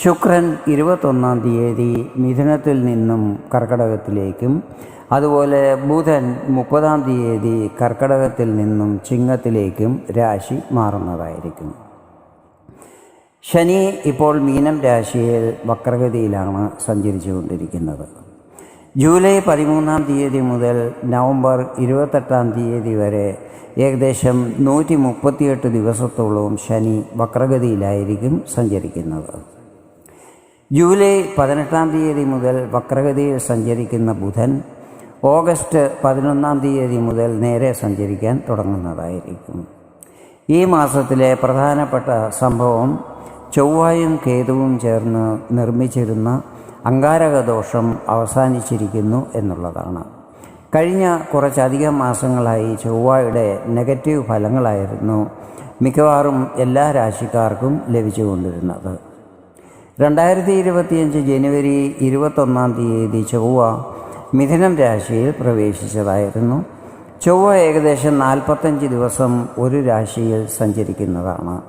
ശുക്രൻ ഇരുപത്തൊന്നാം തീയതി മിഥുനത്തിൽ നിന്നും കർക്കടകത്തിലേക്കും അതുപോലെ ബുധൻ മുപ്പതാം തീയതി കർക്കടകത്തിൽ നിന്നും ചിങ്ങത്തിലേക്കും രാശി മാറുന്നതായിരിക്കും. ശനി ഇപ്പോൾ മീനം രാശിയിൽ വക്രഗതിയിലാണ് സഞ്ചരിച്ചു കൊണ്ടിരിക്കുന്നത് ജൂലൈ പതിമൂന്നാം തീയതി മുതൽ നവംബർ ഇരുപത്തെട്ടാം തീയതി വരെ ഏകദേശം നൂറ്റി മുപ്പത്തിയെട്ട് ദിവസത്തോളവും ശനി വക്രഗതിയിലായിരിക്കും സഞ്ചരിക്കുന്നത്. ജൂലൈ പതിനെട്ടാം തീയതി മുതൽ വക്രഗതിയിൽ സഞ്ചരിക്കുന്ന ബുധൻ ഓഗസ്റ്റ് പതിനൊന്നാം തീയതി മുതൽ നേരെ സഞ്ചരിക്കാൻ തുടങ്ങുന്നതായിരിക്കും. ഈ മാസത്തിലെ പ്രധാനപ്പെട്ട സംഭവം ചൊവ്വായും കേതുവും ചേർന്ന് നിർമ്മിച്ചിരുന്ന അങ്കാരകദോഷം അവസാനിച്ചിരിക്കുന്നു എന്നുള്ളതാണ്. കഴിഞ്ഞ കുറച്ചധികം മാസങ്ങളായി ചൊവ്വയുടെ നെഗറ്റീവ് ഫലങ്ങളായിരുന്നു മിക്കവാറും എല്ലാ രാശിക്കാർക്കും ലഭിച്ചുകൊണ്ടിരുന്നത്. രണ്ടായിരത്തി ഇരുപത്തിയഞ്ച് ജനുവരി ഇരുപത്തൊന്നാം തീയതി ചൊവ്വ മിഥുനം രാശിയിൽ പ്രവേശിച്ചതായിരുന്നു. ചൊവ്വ ഏകദേശം നാൽപ്പത്തഞ്ച് ദിവസം ഒരു രാശിയിൽ സഞ്ചരിക്കുന്നതാണ്.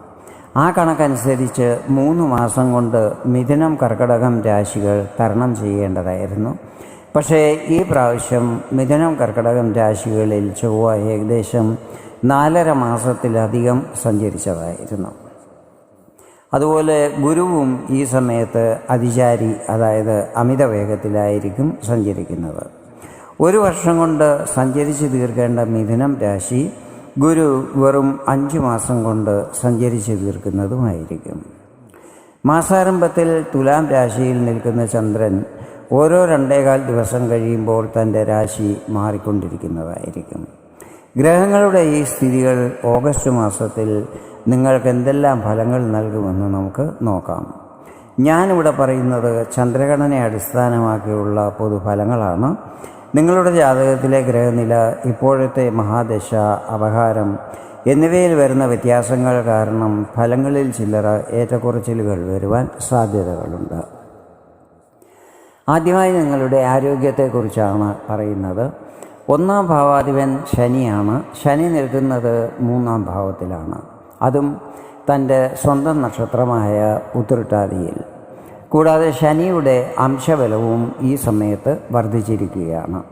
ആ കണക്കനുസരിച്ച് മൂന്ന് മാസം കൊണ്ട് മിഥുനം കർക്കടകം രാശികൾ തരണം ചെയ്യേണ്ടതായിരുന്നു. പക്ഷേ ഈ പ്രാവശ്യം മിഥുനം കർക്കടകം രാശികളിൽ ചൊവ്വ ഏകദേശം നാലര മാസത്തിലധികം സഞ്ചരിച്ചതായിരുന്നു. അതുപോലെ ഗുരുവും ഈ സമയത്ത് അതിചാരി അതായത് അമിത വേഗത്തിലായിരിക്കും സഞ്ചരിക്കുന്നത്. ഒരു വർഷം കൊണ്ട് സഞ്ചരിച്ച് തീർക്കേണ്ട മിഥുനം രാശി ഗുരു വെറും അഞ്ച് മാസം കൊണ്ട് സഞ്ചരിച്ച് തീർക്കുന്നതുമായിരിക്കും. മാസാരംഭത്തിൽ തുലാം രാശിയിൽ നിൽക്കുന്ന ചന്ദ്രൻ ഓരോ രണ്ടേകാൽ ദിവസം കഴിയുമ്പോൾ തന്റെ രാശി മാറിക്കൊണ്ടിരിക്കുന്നതായിരിക്കും. ഗ്രഹങ്ങളുടെ ഈ സ്ഥിതികൾ ഓഗസ്റ്റ് മാസത്തിൽ നിങ്ങൾക്ക് എന്തെല്ലാം ഫലങ്ങൾ നൽകുമെന്ന് നമുക്ക് നോക്കാം. ഞാനിവിടെ പറയുന്നത് ചന്ദ്രഗണനെ അടിസ്ഥാനമാക്കിയുള്ള പൊതുഫലങ്ങളാണ്. നിങ്ങളുടെ ജാതകത്തിലെ ഗ്രഹനില ഇപ്പോഴത്തെ മഹാദശ അപഹാരം എന്നിവയിൽ വരുന്ന വ്യത്യാസങ്ങൾ കാരണം ഫലങ്ങളിൽ ചില്ലറ ഏറ്റക്കുറച്ചിലുകൾ വരുവാൻ സാധ്യതകളുണ്ട്. ആദ്യമായി നിങ്ങളുടെ ആരോഗ്യത്തെക്കുറിച്ചാണ് പറയുന്നത്. ഒന്നാം ഭാവാധിപൻ ശനിയാണ്. ശനി നിൽക്കുന്നത് മൂന്നാം ഭാവത്തിലാണ്. അതും തന്റെ സ്വന്തം നക്ഷത്രമായ ഉത്തരട്ടാതിയിൽ കൂടാതെ ശനിയുടെ അംശബലവും ഈ സമയത്ത് വർദ്ധിച്ചിരിക്കുകയാണ്.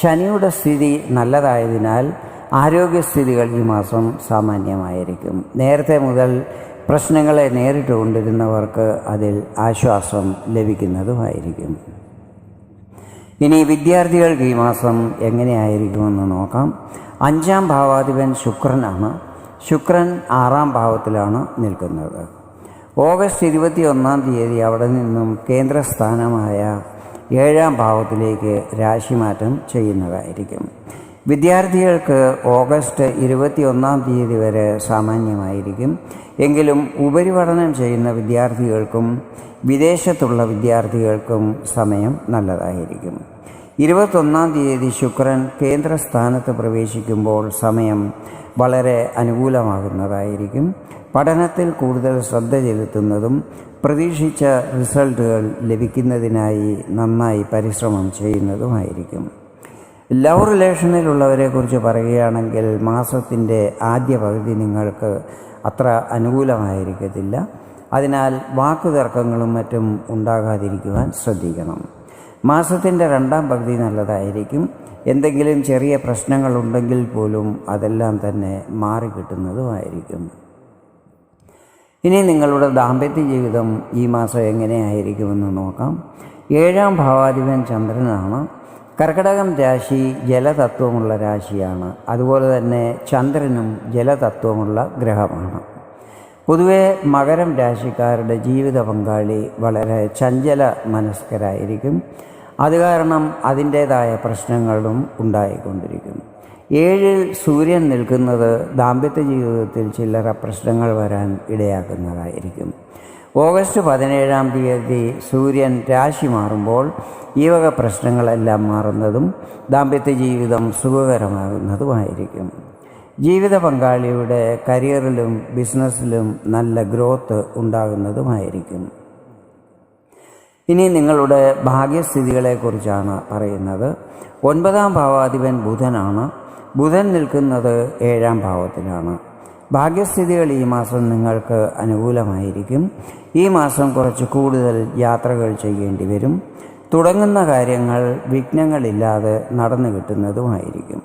ശനിയുടെ സ്ഥിതി നല്ലതായതിനാൽ ആരോഗ്യസ്ഥിതികൾ ഈ മാസം സാമാന്യമായിരിക്കും. നേരത്തെ മുതൽ പ്രശ്നങ്ങളെ നേരിട്ട് കൊണ്ടിരുന്നവർക്ക് അതിൽ ആശ്വാസം ലഭിക്കുന്നതുമായിരിക്കും. ഇനി വിദ്യാർത്ഥികൾക്ക് ഈ മാസം എങ്ങനെയായിരിക്കുമെന്ന് നോക്കാം. അഞ്ചാം ഭാവാധിപൻ ശുക്രനാണ്. ശുക്രൻ ആറാം ഭാവത്തിലാണ് നിൽക്കുന്നത്. ഓഗസ്റ്റ് ഇരുപത്തി ഒന്നാം തീയതി അവിടെ നിന്നും കേന്ദ്രസ്ഥാനമായ ഏഴാം ഭാവത്തിലേക്ക് രാശിമാറ്റം ചെയ്യുന്നതായിരിക്കും. വിദ്യാർത്ഥികൾക്ക് ഓഗസ്റ്റ് ഇരുപത്തി ഒന്നാം തീയതി വരെ സാമാന്യമായിരിക്കും. എങ്കിലും ഉപരിപഠനം ചെയ്യുന്ന വിദ്യാർത്ഥികൾക്കും വിദേശത്തുള്ള വിദ്യാർത്ഥികൾക്കും സമയം നല്ലതായിരിക്കും. ഇരുപത്തൊന്നാം തീയതി ശുക്രൻ കേന്ദ്രസ്ഥാനത്ത് പ്രവേശിക്കുമ്പോൾ സമയം വളരെ അനുകൂലമാകുന്നതായിരിക്കും. പഠനത്തിൽ കൂടുതൽ ശ്രദ്ധ ചെലുത്തുന്നതും പ്രതീക്ഷിച്ച റിസൾട്ടുകൾ ലഭിക്കുന്നതിനായി നന്നായി പരിശ്രമം ചെയ്യുന്നതുമായിരിക്കും. ലവ് റിലേഷനിലുള്ളവരെക്കുറിച്ച് പറയുകയാണെങ്കിൽ മാസത്തിന്റെ ആദ്യ പകുതി നിങ്ങൾക്ക് അത്ര അനുകൂലമായിരിക്കത്തില്ല. അതിനാൽ വാക്കുതർക്കങ്ങളും മറ്റും ഉണ്ടാകാതിരിക്കുവാൻ ശ്രദ്ധിക്കണം. മാസത്തിന്റെ രണ്ടാം പകുതി നല്ലതായിരിക്കും. എന്തെങ്കിലും ചെറിയ പ്രശ്നങ്ങളുണ്ടെങ്കിൽ പോലും അതെല്ലാം തന്നെ മാറിക്കിട്ടുന്നതുമായിരിക്കും ഇനി നിങ്ങളുടെ ദാമ്പത്യ ജീവിതം ഈ മാസം എങ്ങനെയായിരിക്കുമെന്ന് നോക്കാം. ഏഴാം ഭാവാധിപൻ ചന്ദ്രനാണ്. കർക്കടകം രാശി ജലതത്വമുള്ള രാശിയാണ്. അതുപോലെ തന്നെ ചന്ദ്രനും ജലതത്വമുള്ള ഗ്രഹമാണ്. പൊതുവെ മകരം രാശിക്കാരുടെ ജീവിത പങ്കാളി വളരെ ചഞ്ചല മനസ്കരായിരിക്കും. അത് കാരണം അതിന്റേതായ പ്രശ്നങ്ങളും ഉണ്ടായിക്കൊണ്ടിരിക്കുന്നു. ഏഴിൽ സൂര്യൻ നിൽക്കുന്നത് ദാമ്പത്യ ജീവിതത്തിൽ ചില്ലറ പ്രശ്നങ്ങൾ വരാൻ ഇടയാക്കുന്നതായിരിക്കും. ഓഗസ്റ്റ് പതിനേഴാം തീയതി സൂര്യൻ രാശി മാറുമ്പോൾ ഈ വക പ്രശ്നങ്ങളെല്ലാം മാറുന്നതും ദാമ്പത്യ ജീവിതം സുഖകരമാകുന്നതുമായിരിക്കും. ജീവിത പങ്കാളിയുടെ കരിയറിലും ബിസിനസ്സിലും നല്ല ഗ്രോത്ത് ഉണ്ടാകുന്നതുമായിരിക്കും. ഇനി നിങ്ങളുടെ ഭാഗ്യസ്ഥിതികളെക്കുറിച്ചാണ് പറയുന്നത്. ഒൻപതാം ഭാവാധിപൻ ബുധനാണ്. ബുധൻ നിൽക്കുന്നത് ഏഴാം ഭാവത്തിലാണ്. ഭാഗ്യസ്ഥിതികൾ ഈ മാസം നിങ്ങൾക്ക് അനുകൂലമായിരിക്കും. ഈ മാസം കുറച്ച് കൂടുതൽ യാത്രകൾ ചെയ്യേണ്ടി വരും. തുടങ്ങുന്ന കാര്യങ്ങൾ വിഘ്നങ്ങളില്ലാതെ നടന്നു കിട്ടുന്നതുമായിരിക്കും.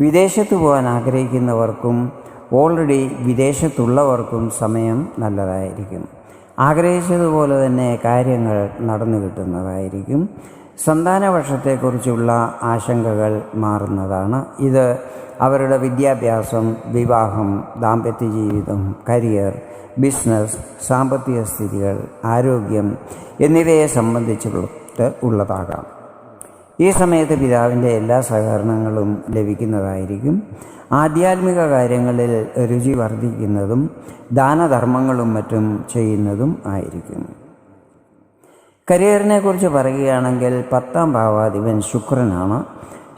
വിദേശത്ത് പോകാൻ ആഗ്രഹിക്കുന്നവർക്കും ഓൾറെഡി വിദേശത്തുള്ളവർക്കും സമയം നല്ലതായിരിക്കും. ആഗ്രഹിച്ചതുപോലെ തന്നെ കാര്യങ്ങൾ നടന്നു കിട്ടുന്നതായിരിക്കും. സന്താന വർഷത്തെക്കുറിച്ചുള്ള ആശങ്കകൾ മാറുന്നതാണ്. ഇത് അവരുടെ വിദ്യാഭ്യാസം വിവാഹം ദാമ്പത്യ ജീവിതം കരിയർ ബിസിനസ് സാമ്പത്തിക സ്ഥിതികൾ ആരോഗ്യം എന്നിവയെ സംബന്ധിച്ചുള്ള ഉള്ളതാകാം. ഈ സമയത്ത് പിതാവിന്റെ എല്ലാ സഹകരണങ്ങളും ലഭിക്കുന്നതായിരിക്കും. ആധ്യാത്മിക കാര്യങ്ങളിൽ രുചി വർദ്ധിക്കുന്നതും ദാനധർമ്മങ്ങളും മറ്റും ചെയ്യുന്നതും ആയിരിക്കും. കരിയറിനെ കുറിച്ച് പറയുകയാണെങ്കിൽ പത്താം ഭാവാധിപൻ ശുക്രനാണ്.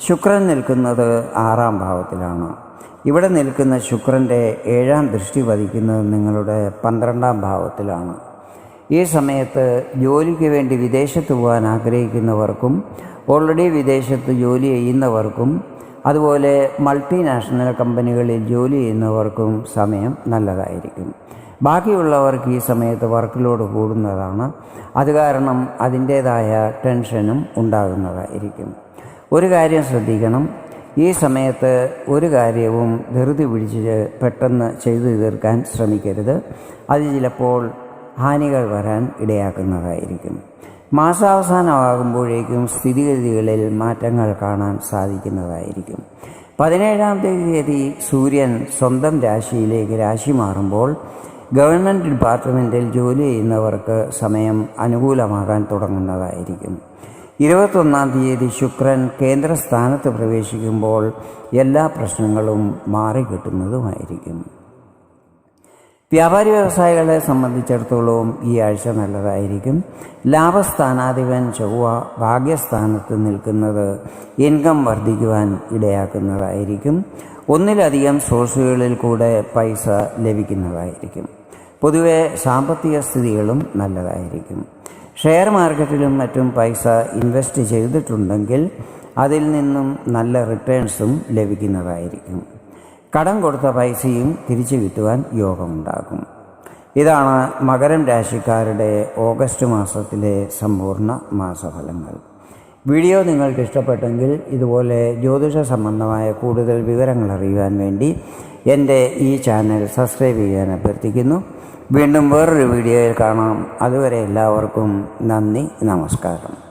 ശുക്രൻ നിൽക്കുന്നത് ആറാം ഭാവത്തിലാണ്. ഇവിടെ നിൽക്കുന്ന ശുക്രന്റെ ഏഴാം ദൃഷ്ടി പതിക്കുന്നത് നിങ്ങളുടെ പന്ത്രണ്ടാം ഭാവത്തിലാണ്. ഈ സമയത്ത് ജോലിക്ക് വേണ്ടി വിദേശത്ത് പോകാൻ ആഗ്രഹിക്കുന്നവർക്കും ഓൾറെഡി വിദേശത്ത് ജോലി ചെയ്യുന്നവർക്കും അതുപോലെ മൾട്ടിനാഷണൽ കമ്പനികളിൽ ജോലി ചെയ്യുന്നവർക്കും സമയം നല്ലതായിരിക്കും. ബാക്കിയുള്ളവർക്ക് ഈ സമയത്ത് വർക്ക് ലോഡ് കൂടുന്നതാണ്. അത് കാരണം അതിന്റേതായ ടെൻഷനും ഉണ്ടാകുന്നതായിരിക്കും. ഒരു കാര്യം ശ്രദ്ധിക്കണം. ഈ സമയത്ത് ഒരു കാര്യവും ധൃതി പിടിച്ച് പെട്ടെന്ന് ചെയ്തു തീർക്കാൻ ശ്രമിക്കരുത്. അത് ചിലപ്പോൾ ഹാനികൾ വരാൻ ഇടയാക്കുന്നതായിരിക്കും. മാസാവസാനമാകുമ്പോഴേക്കും സ്ഥിതിഗതികളിൽ മാറ്റങ്ങൾ കാണാൻ സാധിക്കുന്നതായിരിക്കും. പതിനേഴാം തീയതി സൂര്യൻ സ്വന്തം രാശിയിലേക്ക് രാശി മാറുമ്പോൾ ഗവൺമെന്റ് ഡിപ്പാർട്ട്മെന്റിൽ ജോലി ചെയ്യുന്നവർക്ക് സമയം അനുകൂലമാകാൻ തുടങ്ങുന്നതായിരിക്കും. ഇരുപത്തൊന്നാം തീയതി ശുക്രൻ കേന്ദ്രസ്ഥാനത്ത് പ്രവേശിക്കുമ്പോൾ എല്ലാ പ്രശ്നങ്ങളും മാറിക്കിട്ടുന്നതുമായിരിക്കും. വ്യാപാരി വ്യവസായികളെ സംബന്ധിച്ചിടത്തോളം ഈ ആഴ്ച നല്ലതായിരിക്കും. ലാഭസ്ഥാനാധിപൻ ചൊവ്വ ഭാഗ്യസ്ഥാനത്ത് നിൽക്കുന്നത് ഇൻകം വർദ്ധിക്കുവാൻ ഇടയാക്കുന്നതായിരിക്കും. ഒന്നിലധികം സോഴ്സുകളിൽ കൂടെ പൈസ ലഭിക്കുന്നതായിരിക്കും. പൊതുവെ സാമ്പത്തിക സ്ഥിതികളും നല്ലതായിരിക്കും. ഷെയർ മാർക്കറ്റിലും മറ്റും പൈസ ഇൻവെസ്റ്റ് ചെയ്തിട്ടുണ്ടെങ്കിൽ അതിൽ നിന്നും നല്ല റിട്ടേൺസും ലഭിക്കുന്നതായിരിക്കും. കടം കൊടുത്ത പൈസയും തിരിച്ചു കിട്ടുവാൻ യോഗമുണ്ടാകും. ഇതാണ് മകരം രാശിക്കാരുടെ ഓഗസ്റ്റ് മാസത്തിലെ സമ്പൂർണ മാസഫലങ്ങൾ. വീഡിയോ നിങ്ങൾക്ക് ഇഷ്ടപ്പെട്ടെങ്കിൽ ഇതുപോലെ ജ്യോതിഷ സംബന്ധമായ കൂടുതൽ വിവരങ്ങൾ അറിയുവാൻ വേണ്ടി എന്റെ ഈ ചാനൽ സബ്സ്ക്രൈബ് ചെയ്യാൻ അഭ്യർത്ഥിക്കുന്നു. വീണ്ടും വേറൊരു വീഡിയോയിൽ കാണാം. അതുവരെ എല്ലാവർക്കും നന്ദി നമസ്കാരം.